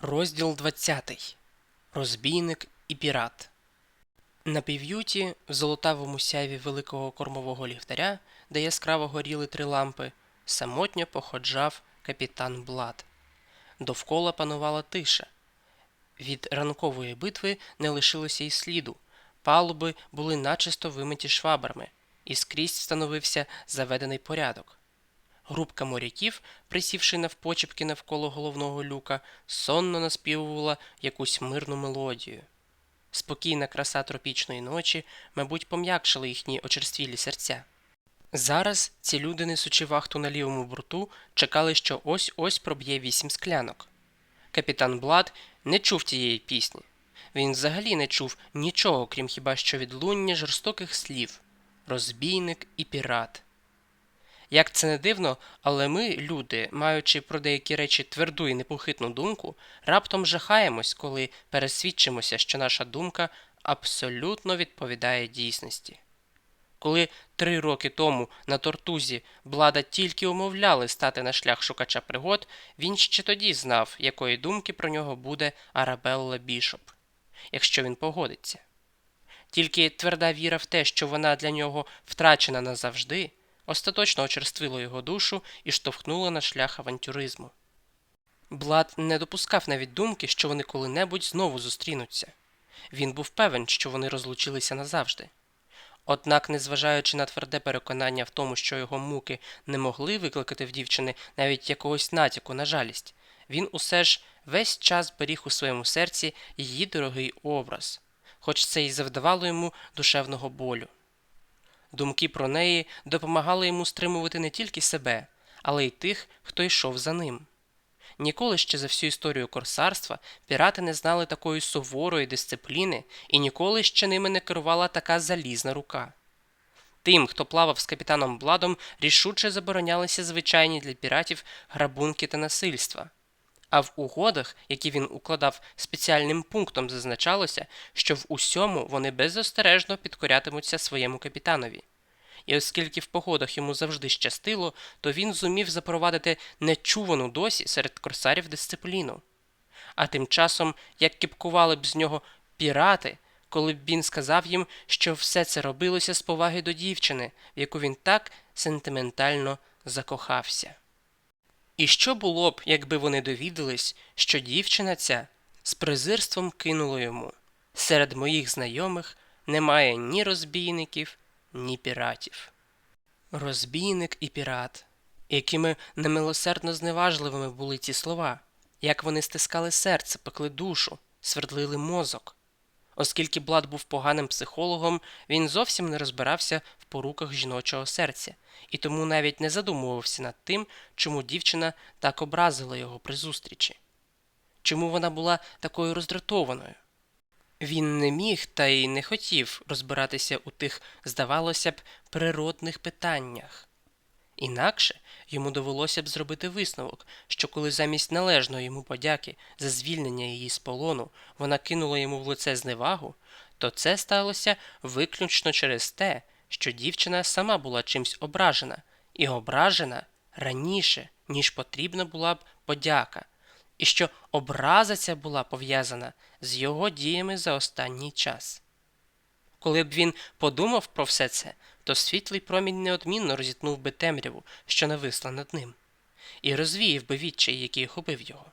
Розділ 20. Розбійник і пірат. На пів'юті, в золотавому сяйві великого кормового ліхтаря, де яскраво горіли три лампи, самотньо походжав капітан Блад. Довкола панувала тиша. Від ранкової битви не лишилося й сліду. Палуби були начисто вимиті швабрами, і скрізь встановився заведений порядок. Групка моряків, присівши навпочепки навколо головного люка, сонно наспівувала якусь мирну мелодію. Спокійна краса тропічної ночі, мабуть, пом'якшила їхні очерствілі серця. Зараз ці люди, несучи вахту на лівому борту, чекали, що ось ось проб'є вісім склянок. Капітан Блад не чув тієї пісні. Він взагалі не чув нічого, крім хіба що відлуння жорстоких слів розбійник і пірат. Як це не дивно, але ми, люди, маючи про деякі речі тверду і непохитну думку, раптом жахаємось, коли пересвідчимося, що наша думка абсолютно відповідає дійсності. Коли три роки тому на тортузі Блада тільки умовляли стати на шлях шукача пригод, він ще тоді знав, якої думки про нього буде Арабелла Бішоп, якщо він погодиться. Тільки тверда віра в те, що вона для нього втрачена назавжди, остаточно очерствило його душу і штовхнуло на шлях авантюризму. Блад не допускав навіть думки, що вони коли-небудь знову зустрінуться. Він був певен, що вони розлучилися назавжди. Однак, незважаючи на тверде переконання в тому, що його муки не могли викликати в дівчини навіть якогось натяку на жалість, він усе ж весь час беріг у своєму серці її дорогий образ, хоч це й завдавало йому душевного болю. Думки про неї допомагали йому стримувати не тільки себе, але й тих, хто йшов за ним. Ніколи ще за всю історію корсарства пірати не знали такої суворої дисципліни, і ніколи ще ними не керувала така залізна рука. Тим, хто плавав з капітаном Бладом, рішуче заборонялися звичайні для піратів грабунки та насильства. А в угодах, які він укладав спеціальним пунктом, зазначалося, що в усьому вони беззастережно підкорятимуться своєму капітанові. І оскільки в погодах йому завжди щастило, то він зумів запровадити нечувану досі серед корсарів дисципліну. А тим часом, як кіпкували б з нього пірати, коли б він сказав їм, що все це робилося з поваги до дівчини, в яку він так сентиментально закохався. І що було б, якби вони довідались, що дівчина ця з презирством кинула йому серед моїх знайомих немає ні розбійників, ні піратів. Розбійник і пірат, якими немилосердно зневажливими були ці слова, як вони стискали серце, пекли душу, свердлили мозок. Оскільки Блад був поганим психологом, він зовсім не розбирався в поруках жіночого серця, і тому навіть не задумувався над тим, чому дівчина так образила його при зустрічі. Чому вона була такою роздратованою? Він не міг та й не хотів розбиратися у тих, здавалося б, природних питаннях. Інакше йому довелося б зробити висновок, що коли замість належної йому подяки за звільнення її з полону вона кинула йому в лице зневагу, то це сталося виключно через те, що дівчина сама була чимсь ображена, і ображена раніше, ніж потрібна була б подяка, і що образа ця була пов'язана з його діями за останній час. Коли б він подумав про все це, то світлий промінь неодмінно розітнув би темряву, що нависла над ним, і розвіяв би відчай, який охопив його.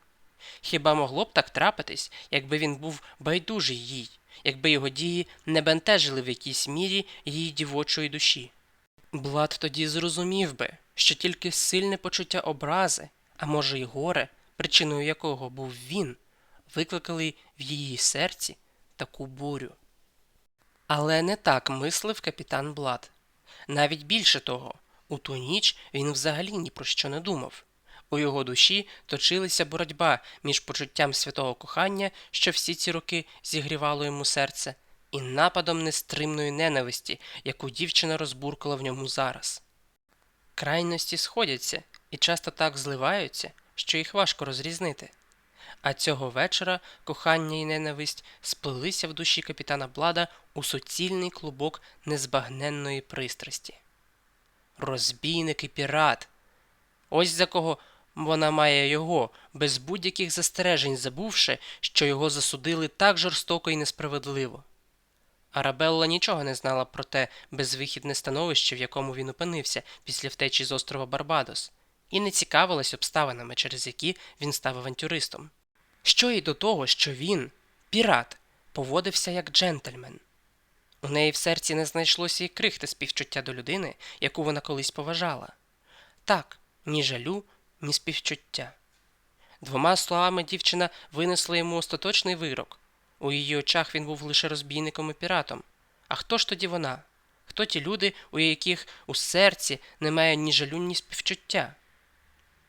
Хіба могло б так трапитись, якби він був байдужий їй, якби його дії не бентежили в якійсь мірі її дівочої душі? Блад тоді зрозумів би, що тільки сильне почуття образи, а може й горе, причиною якого був він, викликали в її серці таку бурю. Але не так мислив капітан Блад. Навіть більше того, у ту ніч він взагалі ні про що не думав. У його душі точилася боротьба між почуттям святого кохання, що всі ці роки зігрівало йому серце, і нападом нестримної ненависті, яку дівчина розбуркала в ньому зараз. Крайності сходяться і часто так зливаються, що їх важко розрізнити. А цього вечора кохання і ненависть сплелися в душі капітана Блада у суцільний клубок незбагненної пристрасті. Розбійник і пірат. Ось за кого вона має його, без будь-яких застережень забувши, що його засудили так жорстоко і несправедливо. Арабелла нічого не знала про те безвихідне становище, в якому він опинився після втечі з острова Барбадос, і не цікавилась обставинами, через які він став авантюристом. Що й до того, що він, пірат, поводився як джентльмен. У неї в серці не знайшлося і крихти співчуття до людини, яку вона колись поважала. Так, ні жалю, ні співчуття. Двома словами дівчина винесла йому остаточний вирок. У її очах він був лише розбійником і піратом. А хто ж тоді вона? Хто ті люди, у яких у серці немає ні жалю, ні співчуття?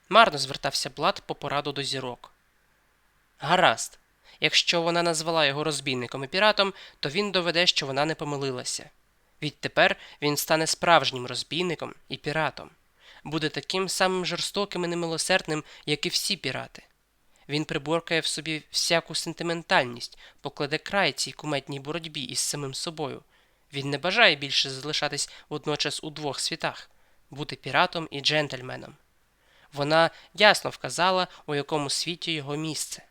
Марно звертався Блад по пораду до зірок. Гаразд. Якщо вона назвала його розбійником і піратом, то він доведе, що вона не помилилася. Відтепер він стане справжнім розбійником і піратом, буде таким самим жорстоким і немилосердним, як і всі пірати. Він приборкає в собі всяку сентиментальність, покладе край цій куметній боротьбі із самим собою. Він не бажає більше залишатись водночас у двох світах бути піратом і джентльменом. Вона ясно вказала, у якому світі його місце.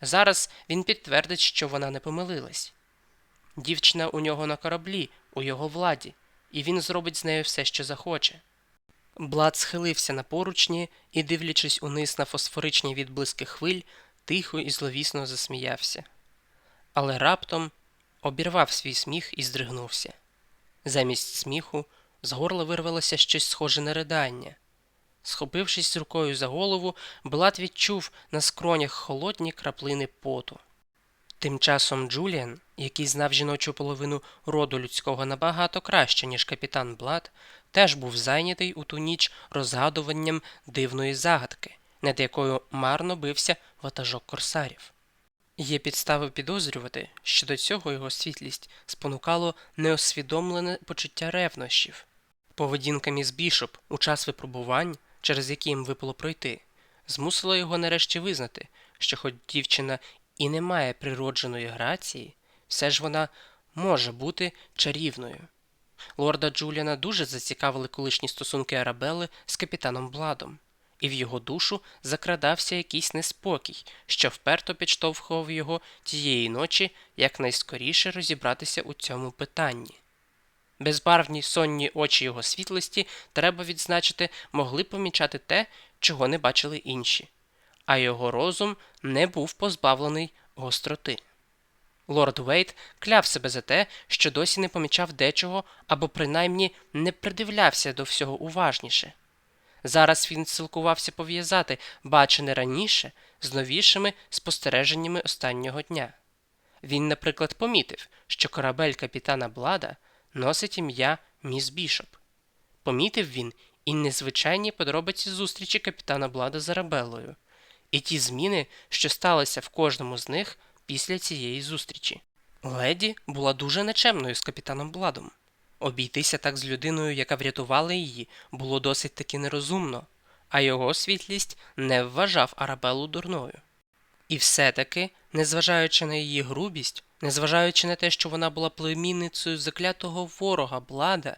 Зараз він підтвердить, що вона не помилилась. Дівчина у нього на кораблі, у його владі, і він зробить з нею все, що захоче. Блад схилився на поручні і, дивлячись униз на фосфоричні відблиски хвиль, тихо і зловісно засміявся. Але раптом обірвав свій сміх і здригнувся. Замість сміху з горла вирвалося щось схоже на ридання. Схопившись рукою за голову, Блад відчув на скронях холодні краплини поту. Тим часом Джуліан, який знав жіночу половину роду людського набагато краще, ніж капітан Блад, теж був зайнятий у ту ніч розгадуванням дивної загадки, над якою марно бився ватажок корсарів. Є підстави підозрювати, що до цього його світлість спонукало неосвідомлене почуття ревнощів. Поведінка міс Бішоп у час випробувань, через які їм випало пройти, змусила його нарешті визнати, що хоч дівчина і не має природженої грації, все ж вона може бути чарівною. Лорда Джуліана дуже зацікавили колишні стосунки Арабели з капітаном Бладом, і в його душу закрадався якийсь неспокій, що вперто підштовхував його тієї ночі якнайскоріше розібратися у цьому питанні. Безбарвні сонні очі його світлості, треба відзначити, могли помічати те, чого не бачили інші, а його розум не був позбавлений гостроти. Лорд Вейт кляв себе за те, що досі не помічав дечого або принаймні не придивлявся до всього уважніше. Зараз він силкувався пов'язати бачене раніше з новішими спостереженнями останнього дня. Він, наприклад, помітив, що корабель капітана Блада носить ім'я Міс Бішоп. Помітив він і незвичайні подробиці зустрічі капітана Блада з Арабеллою, і ті зміни, що сталися в кожному з них після цієї зустрічі. Леді була дуже нечемною з капітаном Бладом. Обійтися так з людиною, яка врятувала її, було досить таки нерозумно, а його світлість не вважав Арабелу дурною. І все-таки, незважаючи на її грубість, незважаючи на те, що вона була племінницею заклятого ворога Блада,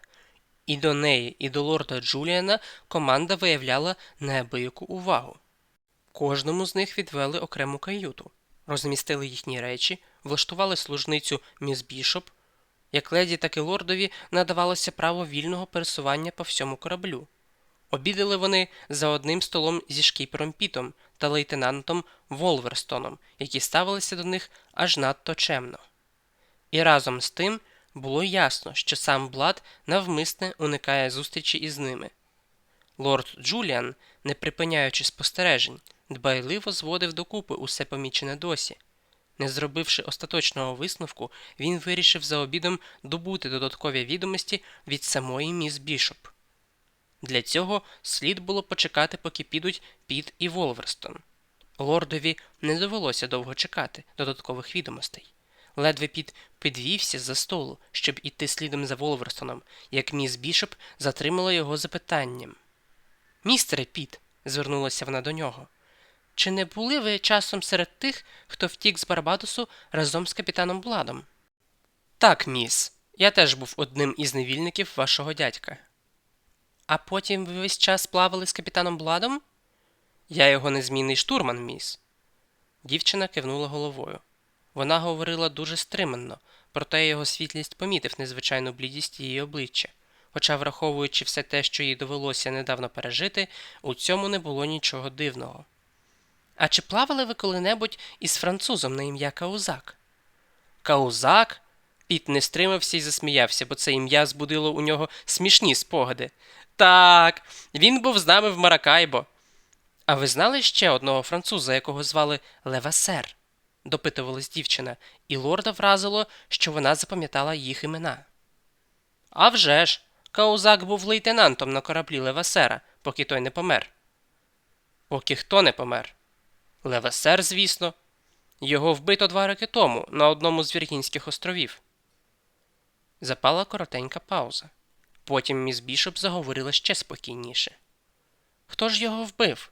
і до неї, і до лорда Джуліана команда виявляла неабияку увагу. Кожному з них відвели окрему каюту, розмістили їхні речі, влаштували служницю міс Бішоп. Як леді, так і лордові надавалося право вільного пересування по всьому кораблю. Обідали вони за одним столом зі шкіпером Пітом та лейтенантом Волверстоном, які ставилися до них аж надто чемно. І разом з тим було ясно, що сам Блад навмисне уникає зустрічі із ними. Лорд Джуліан, не припиняючи спостережень, дбайливо зводив докупи усе помічене досі. Не зробивши остаточного висновку, він вирішив за обідом добути додаткові відомості від самої міс Бішоп. Для цього слід було почекати, поки підуть Піт і Волверстон. Лордові не довелося довго чекати додаткових відомостей. Ледве Піт підвівся за столу, щоб іти слідом за Волверстоном, як міс Бішоп затримала його запитанням. Містере Піт, звернулася вона до нього. Чи не були ви часом серед тих, хто втік з Барбадосу разом з капітаном Бладом? Так, міс. Я теж був одним із невільників вашого дядька. А потім ви весь час плавали з капітаном Бладом? Я його незмінний штурман, міс. Дівчина кивнула головою. Вона говорила дуже стримано, проте його світлість помітив незвичайну блідість її обличчя. Хоча, враховуючи все те, що їй довелося недавно пережити, у цьому не було нічого дивного. А чи плавали ви коли-небудь із французом на ім'я Каузак? Каузак? Піт не стримався і засміявся, бо це ім'я збудило у нього смішні спогади. Так, він був з нами в Маракайбо. А ви знали ще одного француза, якого звали Левасер? допитувалась дівчина, і лорда вразило, що вона запам'ятала їх імена. «А вже ж! Каузак був лейтенантом на кораблі Левасера, поки той не помер. Поки хто не помер? Левасер, звісно. Його вбито два роки тому на одному з Віргінських островів. Запала коротенька пауза. Потім міс Бішоп заговорила ще спокійніше. Хто ж його вбив?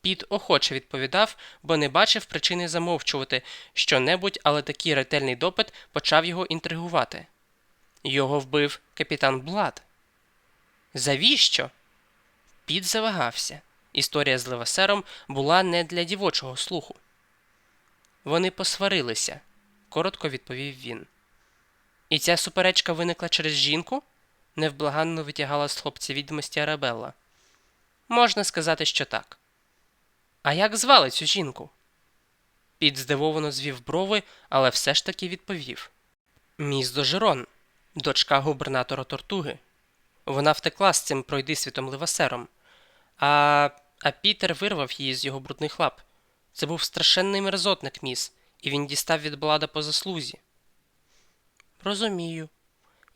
Піт охоче відповідав, бо не бачив причини замовчувати що-небудь, але такий ретельний допит почав його інтригувати. Його вбив капітан Блад. Завіщо? Піт завагався. Історія з левасером була не для дівочого слуху. Вони посварилися, коротко відповів він. І ця суперечка виникла через жінку? Невблаганно витягала з хлопця відомості Арабелла. Можна сказати, що так. А як звали цю жінку? Піт здивовано звів брови, але все ж таки відповів Міс Дожерон, дочка губернатора Тортуги. Вона втекла з цим пройдисвітом Левасером, а а Пітер вирвав її з його брудних лап. Це був страшенний мерзотник, міс, і він дістав від блада по заслузі. Розумію.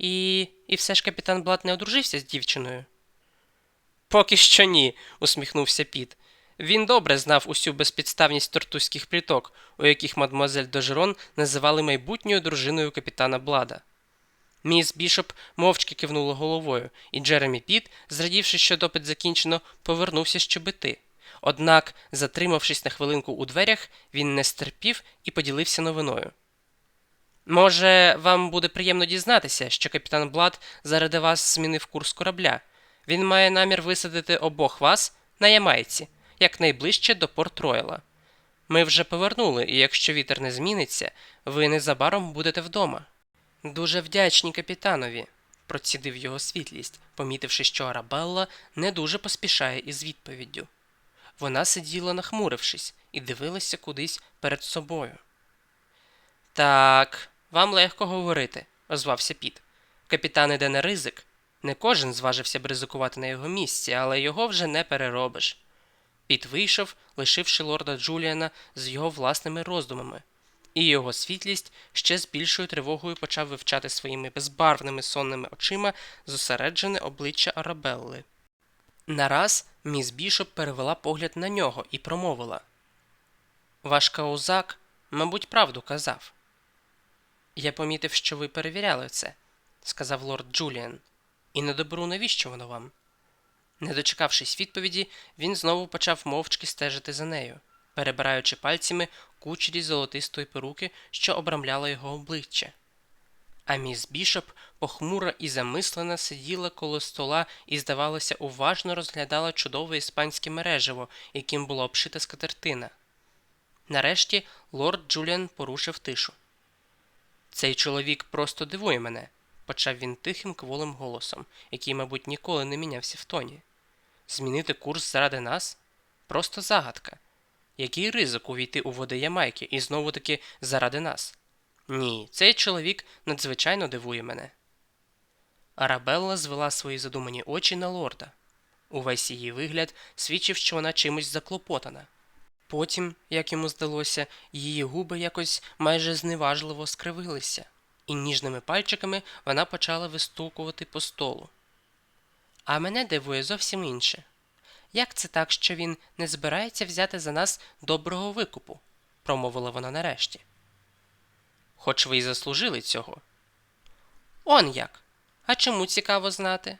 І і все ж капітан Блад не одружився з дівчиною? Поки що ні, усміхнувся Піт. Він добре знав усю безпідставність тортузьких пліток, у яких мадмуазель Дожерон називали майбутньою дружиною капітана Блада. Міс Бішоп мовчки кивнула головою, і Джеремі Піт, зрадівши, що допит закінчено, повернувся щебети. Однак, затримавшись на хвилинку у дверях, він не стерпів і поділився новиною. Може, вам буде приємно дізнатися, що капітан Блад заради вас змінив курс корабля. Він має намір висадити обох вас на Ямайці, якнайближче до Порт Ройла. Ми вже повернули, і якщо вітер не зміниться, ви незабаром будете вдома. Дуже вдячні капітанові, процідив його світлість, помітивши, що Арабелла не дуже поспішає із відповіддю. Вона сиділа, нахмурившись, і дивилася кудись перед собою. Так, вам легко говорити, озвався Піт. Капітан іде на ризик. Не кожен зважився б ризикувати на його місці, але його вже не переробиш. Піт вийшов, лишивши лорда Джуліана з його власними роздумами, і його світлість ще з більшою тривогою почав вивчати своїми безбарвними сонними очима зосереджене обличчя Арабелли. Нараз міс Бішоп перевела погляд на нього і промовила Ваш каузак, мабуть, правду казав. Я помітив, що ви перевіряли це, сказав лорд Джуліан, і не доберу, навіщо воно вам. Не дочекавшись відповіді, він знову почав мовчки стежити за нею, перебираючи пальцями кучері золотистої перуки, що обрамляла його обличчя. А міс Бішоп похмура і замислена сиділа коло стола і, здавалося, уважно розглядала чудове іспанське мережево, яким була обшита скатертина. Нарешті лорд Джуліан порушив тишу. Цей чоловік просто дивує мене, почав він тихим кволим голосом, який, мабуть, ніколи не мінявся в тоні. Змінити курс заради нас? Просто загадка. Який ризик увійти у води Ямайки і знову таки заради нас? Ні, цей чоловік надзвичайно дивує мене. Арабелла звела свої задумані очі на лорда. Увесь її вигляд свідчив, що вона чимось заклопотана. Потім, як йому здалося, її губи якось майже зневажливо скривилися, і ніжними пальчиками вона почала вистукувати по столу. А мене дивує зовсім інше. Як це так, що він не збирається взяти за нас доброго викупу? промовила вона нарешті. Хоч ви й заслужили цього. Он як? А чому цікаво знати?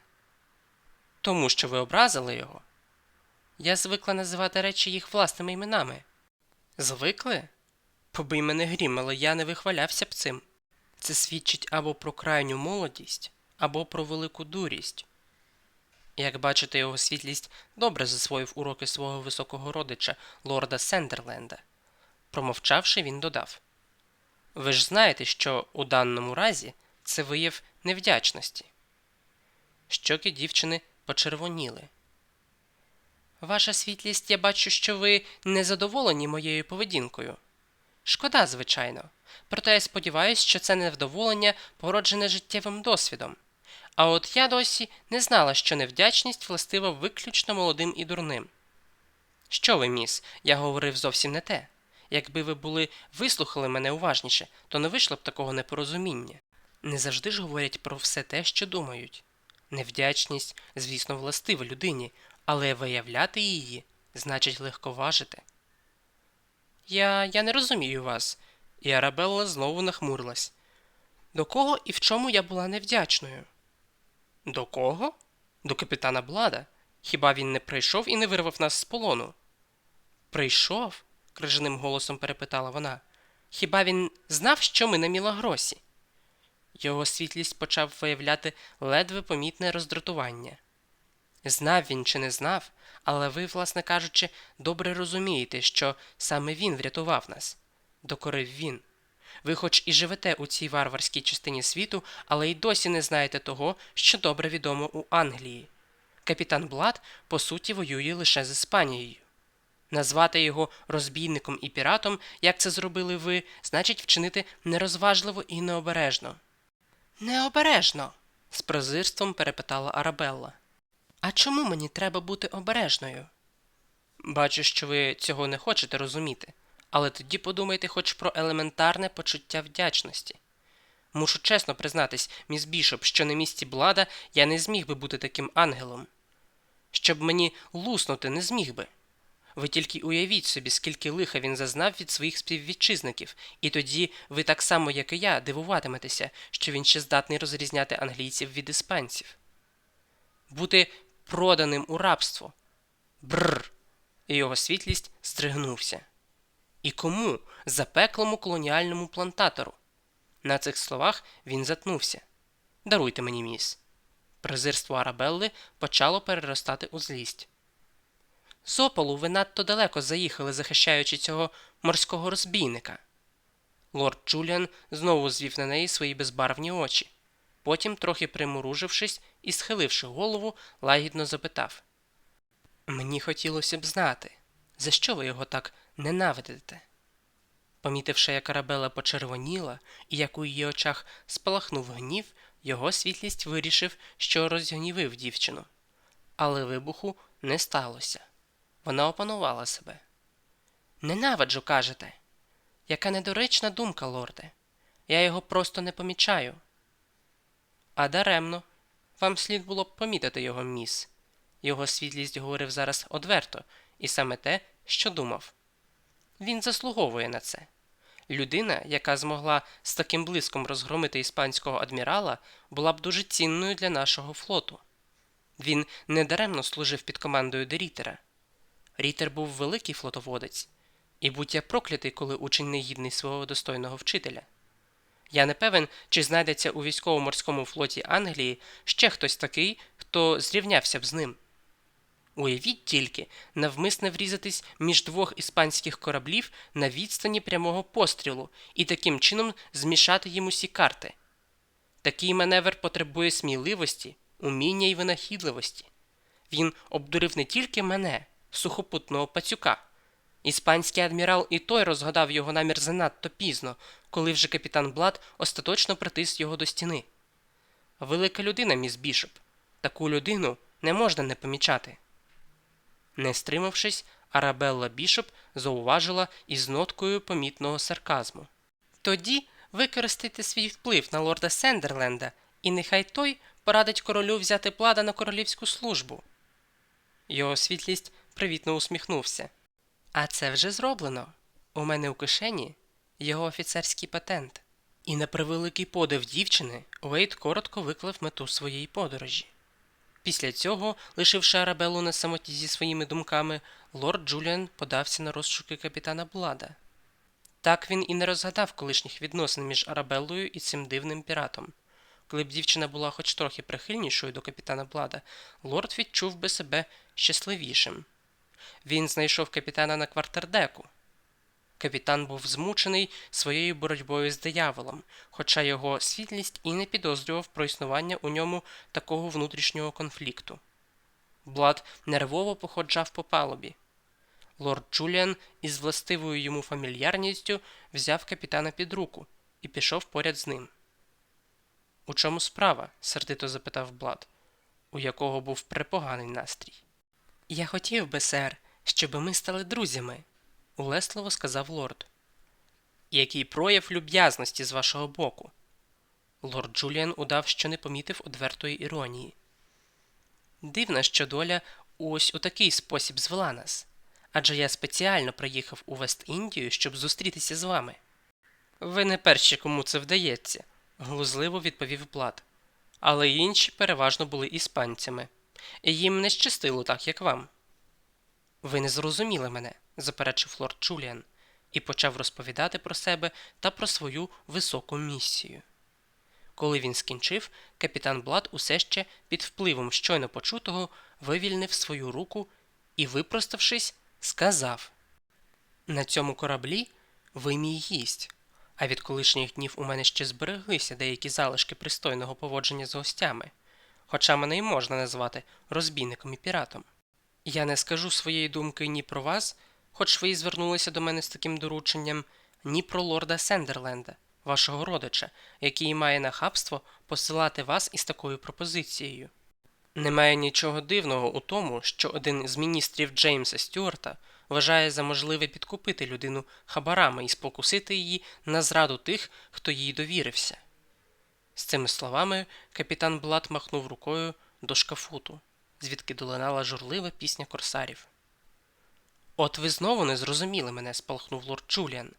Тому що ви образили його. Я звикла називати речі їх власними іменами. Звикли? Побий мене грім, але я не вихвалявся б цим. Це свідчить або про крайню молодість, або про велику дурість. Як бачите, його світлість добре засвоїв уроки свого високого родича, лорда Сендерленда. Промовчавши, він додав Ви ж знаєте, що у даному разі це вияв невдячності. Щоки дівчини почервоніли. Ваша світлість, я бачу, що ви незадоволені моєю поведінкою. Шкода, звичайно. Проте я сподіваюся, що це невдоволення породжене життєвим досвідом. А от я досі не знала, що невдячність властива виключно молодим і дурним. Що ви, міс, я говорив зовсім не те. Якби ви були вислухали мене уважніше, то не вийшло б такого непорозуміння. Не завжди ж говорять про все те, що думають. Невдячність, звісно, властива людині, але виявляти її значить легковажити. Я, я не розумію вас, і Арабелла знову нахмурилась. До кого і в чому я була невдячною? До кого? До капітана Блада. Хіба він не прийшов і не вирвав нас з полону? Прийшов? крижаним голосом перепитала вона. Хіба він знав, що ми на Мілагросі? Його світлість почав виявляти ледве помітне роздратування. Знав він чи не знав, але ви, власне кажучи, добре розумієте, що саме він врятував нас. Докорив він. Ви хоч і живете у цій варварській частині світу, але й досі не знаєте того, що добре відомо у Англії. Капітан Блад, по суті, воює лише з Іспанією. Назвати його розбійником і піратом, як це зробили ви, значить вчинити нерозважливо і необережно. Необережно. з презирством перепитала Арабелла. А чому мені треба бути обережною? Бачу, що ви цього не хочете розуміти, але тоді подумайте хоч про елементарне почуття вдячності. Мушу чесно признатись, міс Бішоп, що на місці Блада я не зміг би бути таким ангелом. Щоб мені луснути не зміг би. Ви тільки уявіть собі, скільки лиха він зазнав від своїх співвітчизників, і тоді ви так само, як і я, дивуватиметеся, що він ще здатний розрізняти англійців від іспанців. Бути проданим у рабство. Бррр. І його світлість здригнувся. І кому? Запеклому колоніальному плантатору. На цих словах він затнувся. Даруйте мені, міс. Презирство Арабелли почало переростати у злість. З ополу ви надто далеко заїхали, захищаючи цього морського розбійника. Лорд Джуліан знову звів на неї свої безбарвні очі. Потім, трохи примуружившись і схиливши голову, лагідно запитав Мені хотілося б знати, за що ви його так ненавидите? Помітивши, як Арабела почервоніла і як у її очах спалахнув гнів, його світлість вирішив, що розгнівив дівчину. Але вибуху не сталося. Вона опанувала себе. Ненавиджу, кажете. Яка недоречна думка, лорде. Я його просто не помічаю. А даремно. Вам слід було б помітити його міс. Його світлість говорив зараз одверто, і саме те, що думав. Він заслуговує на це. Людина, яка змогла з таким блиском розгромити іспанського адмірала, була б дуже цінною для нашого флоту. Він недаремно служив під командою Дерітера. Рітер був великий флотоводець, і будь я проклятий, коли учень негідний свого достойного вчителя. Я не певен, чи знайдеться у військово-морському флоті Англії ще хтось такий, хто зрівнявся б з ним. Уявіть тільки, навмисне врізатись між двох іспанських кораблів на відстані прямого пострілу і таким чином змішати їм усі карти. Такий маневр потребує сміливості, уміння і винахідливості. Він обдурив не тільки мене, сухопутного пацюка. Іспанський адмірал і той розгадав його намір занадто пізно, коли вже капітан Блад остаточно притис його до стіни. Велика людина, міс Бішоп. Таку людину не можна не помічати. Не стримавшись, Арабелла Бішоп зауважила із ноткою помітного сарказму. Тоді використайте свій вплив на лорда Сендерленда, і нехай той порадить королю взяти плада на королівську службу. Його світлість привітно усміхнувся. А це вже зроблено. У мене у кишені його офіцерський патент. І на превеликий подив дівчини, Уейт коротко виклав мету своєї подорожі. Після цього, лишивши Арабелу на самоті зі своїми думками, лорд Джуліан подався на розшуки капітана Блада. Так він і не розгадав колишніх відносин між Арабеллою і цим дивним піратом. Коли б дівчина була хоч трохи прихильнішою до капітана Блада, лорд відчув би себе щасливішим. Він знайшов капітана на квартердеку. Капітан був змучений своєю боротьбою з дияволом, хоча його світлість і не підозрював про існування у ньому такого внутрішнього конфлікту. Блад нервово походжав по палубі. Лорд Джуліан із властивою йому фамільярністю взяв капітана під руку і пішов поряд з ним. У чому справа? сердито запитав Блад, у якого був препоганий настрій. Я хотів би, сер, щоби ми стали друзями, улесливо сказав лорд. Який прояв люб'язності з вашого боку? Лорд Джуліан удав, що не помітив одвертої іронії. Дивно, що доля ось у такий спосіб звела нас. Адже я спеціально приїхав у Вест-Індію, щоб зустрітися з вами. Ви не перші, кому це вдається, глузливо відповів Блад. Але інші переважно були іспанцями. Їм не щастило так, як вам. Ви не зрозуміли мене, заперечив лорд Джуліан, і почав розповідати про себе та про свою високу місію. Коли він скінчив, капітан Блад усе ще під впливом щойно почутого вивільнив свою руку і, випроставшись, сказав На цьому кораблі ви мій гість, а від колишніх днів у мене ще збереглися деякі залишки пристойного поводження з гостями, хоча мене й можна назвати розбійником і піратом. Я не скажу своєї думки ні про вас, хоч ви і звернулися до мене з таким дорученням, ні про лорда Сендерленда, вашого родича, який має нахабство посилати вас із такою пропозицією. Немає нічого дивного у тому, що один з міністрів Джеймса Стюарта вважає за можливе підкупити людину хабарами і спокусити її на зраду тих, хто їй довірився. З цими словами капітан Блад махнув рукою до шкафуту, звідки долинала журлива пісня корсарів. От ви знову не зрозуміли мене, спалахнув лорд Джуліан.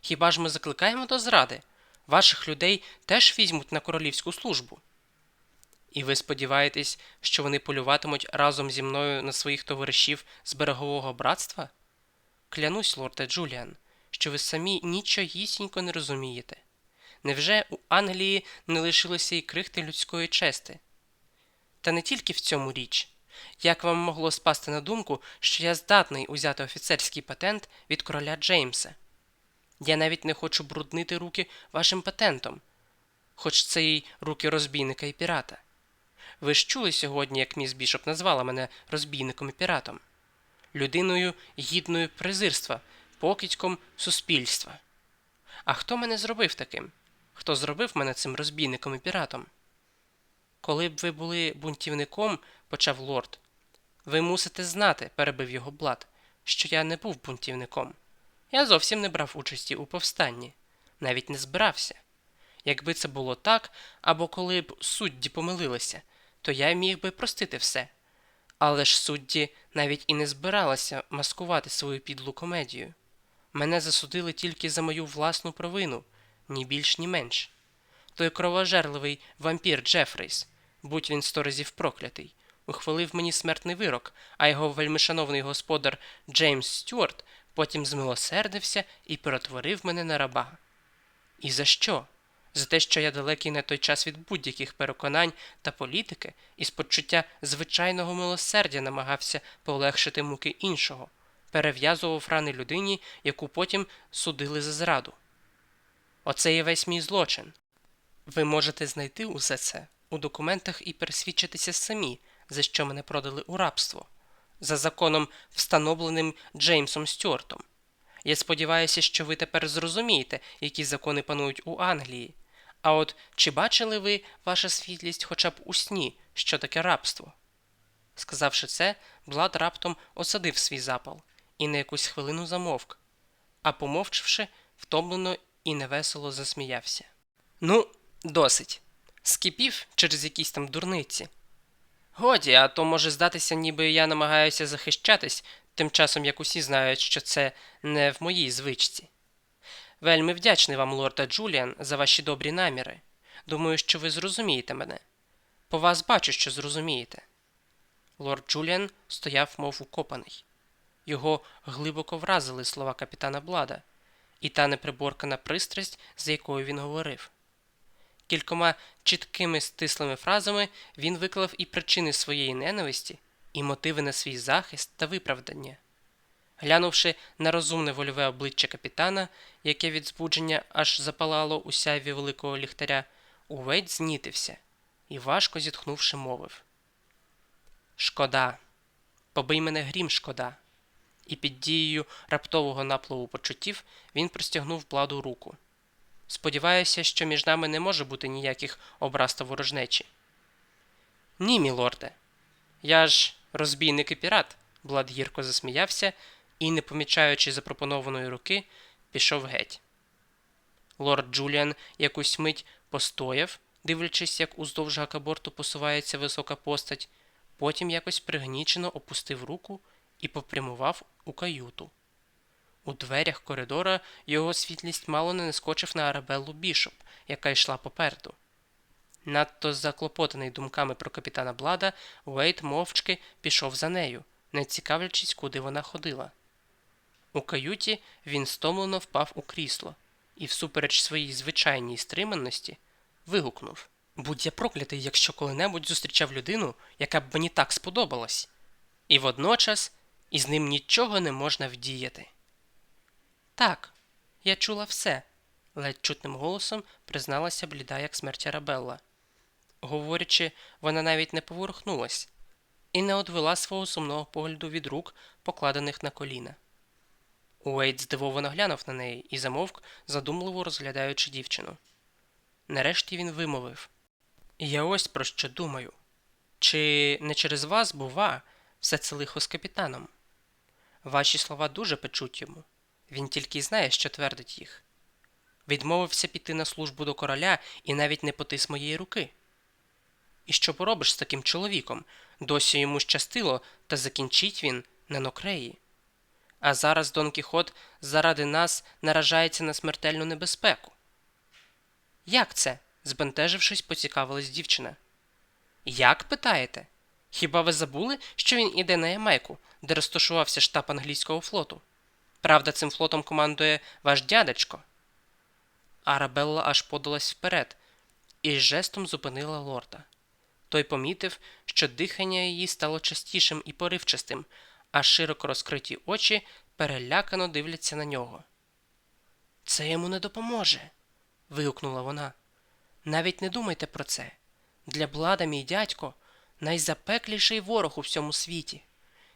Хіба ж ми закликаємо до зради? Ваших людей теж візьмуть на королівську службу. І ви сподіваєтесь, що вони полюватимуть разом зі мною на своїх товаришів з берегового братства? Клянусь, лорде Джуліан, що ви самі нічогісінько не розумієте. Невже у Англії не лишилося й крихти людської чести? Та не тільки в цьому річ. Як вам могло спасти на думку, що я здатний узяти офіцерський патент від короля Джеймса? Я навіть не хочу бруднити руки вашим патентом, хоч це й руки розбійника і пірата. Ви ж чули сьогодні, як міс Бішоп назвала мене розбійником і піратом, людиною гідною презирства, покидьком суспільства. А хто мене зробив таким? Хто зробив мене цим розбійником і піратом? Коли б ви були бунтівником, почав лорд, ви мусите знати, перебив його блад, що я не був бунтівником. Я зовсім не брав участі у повстанні, навіть не збирався. Якби це було так, або коли б судді помилилися, то я міг би простити все. Але ж судді навіть і не збиралися маскувати свою підлу комедію. Мене засудили тільки за мою власну провину, ні більш, ні менш. Той кровожерливий вампір Джефрейс, будь він сто разів проклятий, ухвалив мені смертний вирок, а його вельмишановний господар Джеймс Стюарт потім змилосердився і перетворив мене на раба. І за що? За те, що я далекий на той час від будь-яких переконань та політики, і з почуття звичайного милосердя намагався полегшити муки іншого, перев'язував рани людині, яку потім судили за зраду. Оце є весь мій злочин. Ви можете знайти усе це у документах і пересвідчитися самі, за що мене продали у рабство, за законом, встановленим Джеймсом Стюартом. Я сподіваюся, що ви тепер зрозумієте, які закони панують у Англії. А от чи бачили ви, ваша світлість, хоча б у сні, що таке рабство? Сказавши це, Блад раптом осадив свій запал і на якусь хвилину замовк, а помовчавши, втомлено і невесело засміявся. Ну, досить. Скипів через якісь там дурниці. Годі, а то може здатися, ніби я намагаюся захищатись, тим часом як усі знають, що це не в моїй звичці. Вельми вдячний вам, лорда Джуліан, за ваші добрі наміри. Думаю, що ви зрозумієте мене. По вас бачу, що зрозумієте. Лорд Джуліан стояв, мов укопаний. Його глибоко вразили слова капітана Блада і та неприборкана пристрасть, з якою він говорив. Кількома чіткими стислими фразами він виклав і причини своєї ненависті, і мотиви на свій захист та виправдання. Глянувши на розумне вольове обличчя капітана, яке від збудження аж запалало у сяйві великого ліхтаря, Уейд знітився і, важко зітхнувши, мовив Шкода, побий мене грім, шкода. І під дією раптового напливу почуттів він простягнув бладу руку. Сподіваюся, що між нами не може бути ніяких образ та ворожнечі. Ні, мілорде. Я ж розбійник і пірат. Блад гірко засміявся і, не помічаючи запропонованої руки, пішов геть. Лорд Джуліан якусь мить постояв, дивлячись, як уздовж гакаборту посувається висока постать, потім якось пригнічено опустив руку і попрямував у каюту. У дверях коридора його світлість мало не наскочив на Арабеллу Бішоп, яка йшла попереду. Надто заклопотаний думками про капітана Блада, Уейт мовчки пішов за нею, не цікавлячись, куди вона ходила. У каюті він стомлено впав у крісло і, всупереч своїй звичайній стриманості, вигукнув Будь я проклятий, якщо коли-небудь зустрічав людину, яка б мені так сподобалась. І водночас із ним нічого не можна вдіяти. Так, я чула все, ледь чутним голосом призналася бліда, як смерть Арабелла. Говорячи, вона навіть не поворухнулась і не одвела свого сумного погляду від рук, покладених на коліна. Уейд здивовано глянув на неї і замовк, задумливо розглядаючи дівчину. Нарешті він вимовив Я ось про що думаю. Чи не через вас, бува, все це лихо з капітаном? Ваші слова дуже печуть йому. Він тільки й знає, що твердить їх. Відмовився піти на службу до короля і навіть не потис моєї руки. І що поробиш з таким чоловіком? Досі йому щастило, та закінчить він на нокреї. А зараз Дон Кіхот заради нас наражається на смертельну небезпеку. Як це? збентежившись, поцікавилась дівчина. Як питаєте? Хіба ви забули, що він іде на Ямайку, де розташувався штаб англійського флоту? Правда, цим флотом командує ваш дядечко. Арабелла аж подалась вперед і жестом зупинила лорда. Той помітив, що дихання її стало частішим і поривчастим, а широко розкриті очі перелякано дивляться на нього. Це йому не допоможе. вигукнула вона. Навіть не думайте про це. Для блада, мій дядько, найзапекліший ворог у всьому світі.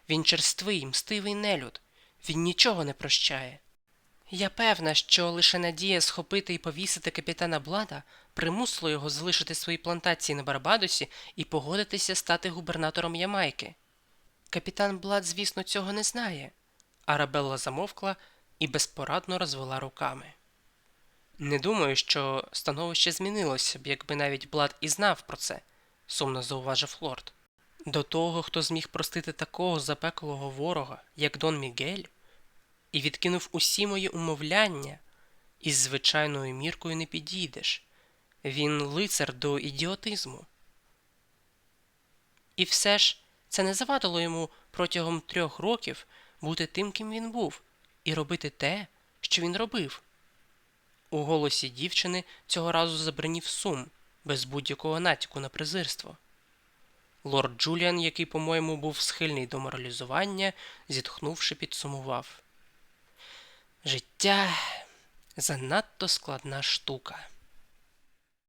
Він черствий, мстивий нелюд, він нічого не прощає. Я певна, що лише надія схопити і повісити капітана Блада примусило його залишити свої плантації на Барбадосі і погодитися стати губернатором Ямайки. Капітан Блад, звісно, цього не знає. Арабелла замовкла і безпорадно розвела руками. Не думаю, що становище змінилося б, якби навіть Блад і знав про це, сумно зауважив лорд. До того, хто зміг простити такого запеклого ворога, як Дон Мігель, і відкинув усі мої умовляння, із звичайною міркою не підійдеш. Він лицар до ідіотизму. І все ж це не завадило йому протягом трьох років бути тим, ким він був, і робити те, що він робив. У голосі дівчини цього разу забринів сум, без будь-якого натяку на презирство. Лорд Джуліан, який, по-моєму, був схильний до моралізування, зітхнувши, підсумував Життя занадто складна штука.